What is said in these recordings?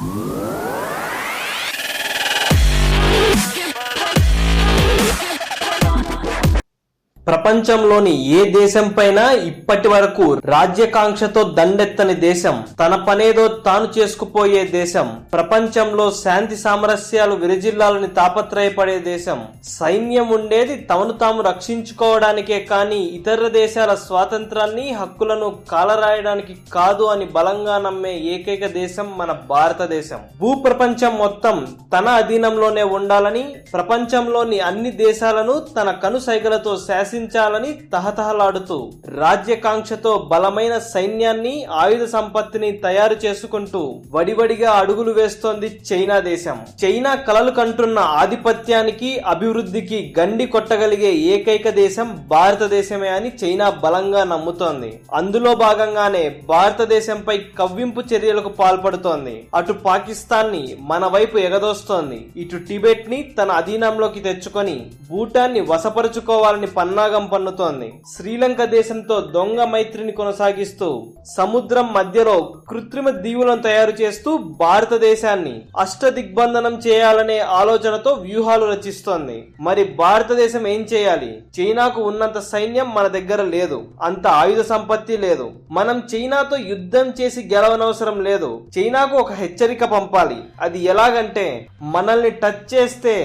Whoa. ప్రపంచంలోని ఏ దేశం పైన ఇప్పటి వరకు రాజ్యకాంక్షతో దండెత్తని దేశం తన పనేదో తాను చేసుకుపోయే దేశం ప్రపంచంలో శాంతి సామరస్యాలు విరజిల్లాలని తాపత్రయపడే దేశం సైన్యం ఉండేది తమను తాము రక్షించుకోవడానికే కానీ ఇతర దేశాల స్వాతంత్రాన్ని హక్కులను కాలరాయడానికి కాదు అని బలంగా నమ్మే ఏకైక దేశం మన భారతదేశం. భూప్రపంచం మొత్తం తన అధీనంలోనే ఉండాలని ప్రపంచంలోని అన్ని దేశాలను తన కనుసైగలతో శాసించాలని తహతహలాడుతూ రాజ్యకాంక్షతో బలమైన సైన్యాన్ని ఆయుధ సంపత్తిని తయారు చేసుకుంటూ వడివడిగా అడుగులు వేస్తోంది చైనా దేశం. చైనా కలలు కంటున్న ఆధిపత్యానికి అభివృద్ధికి గండి కొట్టగలిగే ఏకైక దేశం భారతదేశమే అని చైనా బలంగా నమ్ముతోంది. అందులో భాగంగానే భారతదేశంపై కవ్వింపు చర్యలకు పాల్పడుతోంది. అటు పాకిస్తాన్ని మన వైపు ఎగదోస్తోంది. ఇటు టిబెట్ని తన అధీనంలోకి తెచ్చుకొని భూటాన్ని వశపరుచుకోవాలని పన్నాగం పన్నుతోంది. శ్రీలంక దేశంతో దొంగ మైత్రిని కొనసాగిస్తూ సముద్రం మధ్యలో కృత్రిమ దీవులను తయారు చేస్తూ భారతదేశాన్ని అష్టదిగ్బంధనం చేయాలనే ఆలోచనతో వ్యూహాలు రచిస్తోంది. మరి భారతదేశం ఏం చేయాలి? చైనాకు ఉన్నంత సైన్యం మన దగ్గర లేదు. అంత ఆయుధ సంపత్తి లేదు. మనం చైనాతో యుద్ధం చేసి గెలవనవసరం లేదు. చైనాకు ఒక హెచ్చరిక పంపాలి. అది ఎలాగంటే మనల్ని టచ్ చేస్తే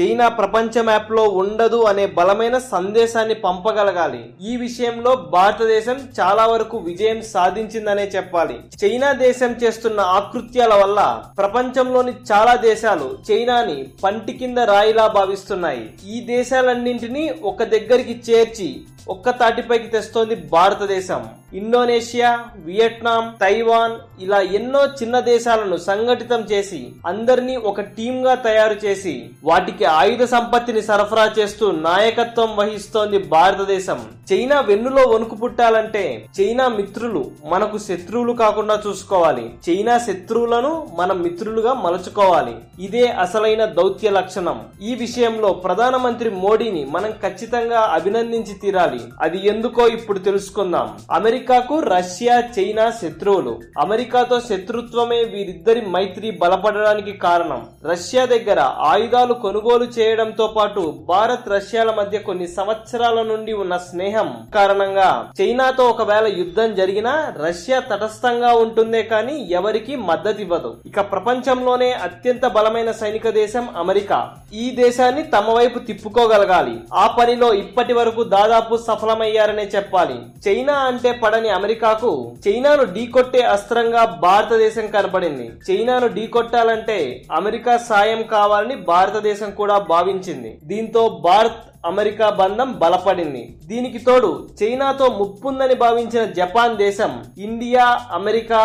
చైనా ప్రపంచ మ్యాప్లో ఉండదు అనే బలమైన సందేశాన్ని పంపగలగాలి. ఈ విషయంలో భారతదేశం చాలా వరకు విజయం సాధించిందనే చెప్పాలి. చైనా దేశం చేస్తున్న ఆకృత్యాల వల్ల ప్రపంచంలోని చాలా దేశాలు చైనాని పంటి కింద రాయిలా భావిస్తున్నాయి. ఈ దేశాలన్నింటినీ ఒక దగ్గరికి చేర్చి ఒక్క తాటిపైకి తెస్తోంది భారతదేశం. ఇండోనేషియా వియట్నాం తైవాన్ ఇలా ఎన్నో చిన్న దేశాలను సంఘటితం చేసి అందరినీ ఒక టీమ్గా తయారు చేసి వాటికి ఆయుధ సంపత్తిని సరఫరా చేస్తూ నాయకత్వం వహిస్తోంది భారతదేశం. చైనా వెన్నులో వణుకు పుట్టాలంటే చైనా మిత్రులు మనకు శత్రువులు కాకుండా చూసుకోవాలి. చైనా శత్రువులను మన మిత్రులుగా మలుచుకోవాలి. ఇదే అసలైన దౌత్య లక్షణం. ఈ విషయంలో ప్రధానమంత్రి మోడీని మనం ఖచ్చితంగా అభినందించి తీరాలి. అది ఎందుకో ఇప్పుడు తెలుసుకుందాం. అమెరికాకు రష్యా చైనా శత్రువులు. అమెరికాతో శత్రుత్వమే వీరిద్దరి మైత్రి బలపడడానికి కారణం. రష్యా దగ్గర ఆయుధాలు కొనుగోలు చేయడంతో పాటు భారత్ రష్యాల మధ్య కొన్ని సంవత్సరాల నుండి ఉన్న స్నేహం కారణంగా చైనాతో ఒకవేళ యుద్ధం జరిగినా రష్యా తటస్థంగా ఉంటుందే కానీ ఎవరికి మద్దతు ఇవ్వదు ఇక ప్రపంచంలోనే అత్యంత బలమైన సైనిక దేశం అమెరికా. ఈ దేశాన్ని తమ వైపు తిప్పుకోగలగాలి. ఆ పనిలో ఇప్పటి వరకు దాదాపు సఫలమయ్యారనే చెప్పాలి. చైనా అంటే పడని అమెరికాకు చైనాను ఢీకొట్టే అస్త్రంగా భారతదేశం కనపడింది చైనాను ఢీకొట్టాలంటే అమెరికా సాయం కావాలని భారతదేశం కూడా భావించింది. దీంతో భారత్ అమెరికా బంధం బలపడింది. దీనికి తోడు చైనాతో ముప్పుందని భావించిన జపాన్ దేశం ఇండియా అమెరికా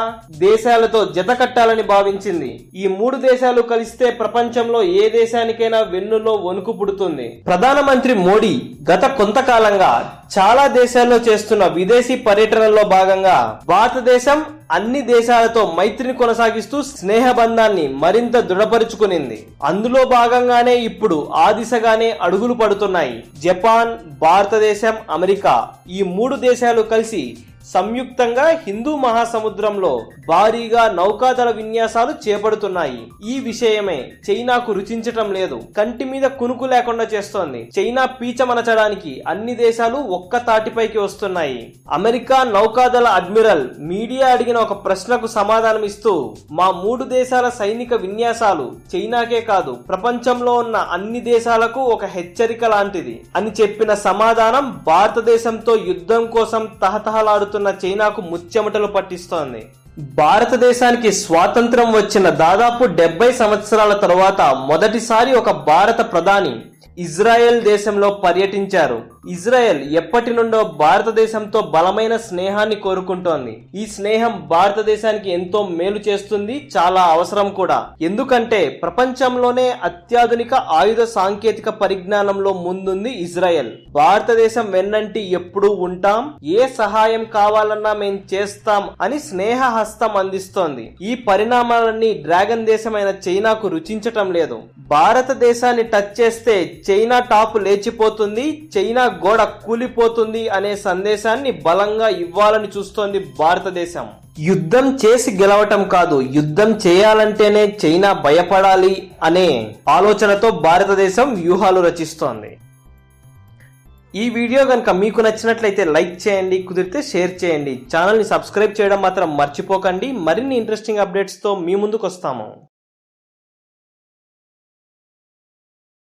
దేశాలతో జత కట్టాలని భావించింది. ఈ మూడు దేశాలు కలిస్తే ప్రపంచంలో ఏ దేశానికైనా వెన్నులో వణుకు పుడుతుంది. ప్రధానమంత్రి మోడీ గత కొంతకాలంగా చాలా దేశాల్లో చేస్తున్న విదేశీ పర్యటనలో భాగంగా భారతదేశం అన్ని దేశాలతో మైత్రిని కొనసాగిస్తూ స్నేహబంధాన్ని మరింత దృఢపరుచుకునింది. అందులో భాగంగానే ఇప్పుడు ఆ దిశగానే అడుగులు పడుతున్నాయి. జపాన్ భారతదేశం అమెరికా ఈ మూడు దేశాలు కలిసి సంయుక్తంగా హిందూ మహాసముద్రంలో భారీగా నౌకాదళ విన్యాసాలు చేపడుతున్నాయి. ఈ విషయమే చైనాకు రుచించటం లేదు. కంటి మీద కునుకు లేకుండా చేస్తోంది. చైనా పీచమనచడానికి అన్ని దేశాలు ఒక్క తాటిపైకి వస్తున్నాయి. అమెరికా నౌకాదళ అడ్మిరల్ మీడియా అడిగిన ఒక ప్రశ్నకు సమాధానం ఇస్తూ మా మూడు దేశాల సైనిక విన్యాసాలు చైనాకే కాదు ప్రపంచంలో ఉన్న అన్ని దేశాలకు ఒక హెచ్చరిక లాంటిది. అని చెప్పిన సమాధానం భారతదేశంతో యుద్ధం కోసం తహతహలాడుతున్న చైనాకు ముచ్చెమటలు పట్టిస్తోంది. భారతదేశానికి స్వాతంత్రం వచ్చిన దాదాపు డెబ్బై సంవత్సరాల తరువాత మొదటిసారి ఒక భారత ప్రధాని ఇజ్రాయెల్ దేశంలో పర్యటించారు. ఇజ్రాయెల్ ఎప్పటి నుండో భారతదేశంతో బలమైన స్నేహాన్ని కోరుకుంటోంది. ఈ స్నేహం భారతదేశానికి ఎంతో మేలు చేస్తుంది చాలా అవసరం కూడా. ఎందుకంటే ప్రపంచంలోనే అత్యాధునిక ఆయుధ సాంకేతిక పరిజ్ఞానంలో ముందుంది ఇజ్రాయెల్. భారతదేశం వెన్నంటి ఎప్పుడూ ఉంటాం ఏ సహాయం కావాలన్నా మేం చేస్తాం అని స్నేహ హస్తం అందిస్తోంది. ఈ పరిణామాలన్నీ డ్రాగన్ దేశమైన చైనాకు రుచించటం లేదు. భారతదేశాన్ని టచ్ చేస్తే చైనా టాప్ లేచిపోతుంది చైనా గోడ కూలిపోతుంది అనే సందేశాన్ని బలంగా ఇవ్వాలని చూస్తోంది భారతదేశం. యుద్ధం చేసి గెలవటం కాదు యుద్ధం చేయాలంటేనే చైనా భయపడాలి అనే ఆలోచనతో భారతదేశం వ్యూహాలు రచిస్తోంది. ఈ వీడియో కనుక మీకు నచ్చినట్లయితే లైక్ చేయండి కుదిరితే షేర్ చేయండి. ఛానల్ని సబ్స్క్రైబ్ చేయడం మాత్రం మర్చిపోకండి. మరిన్ని ఇంట్రెస్టింగ్ అప్డేట్స్తో మీ ముందుకు వస్తాము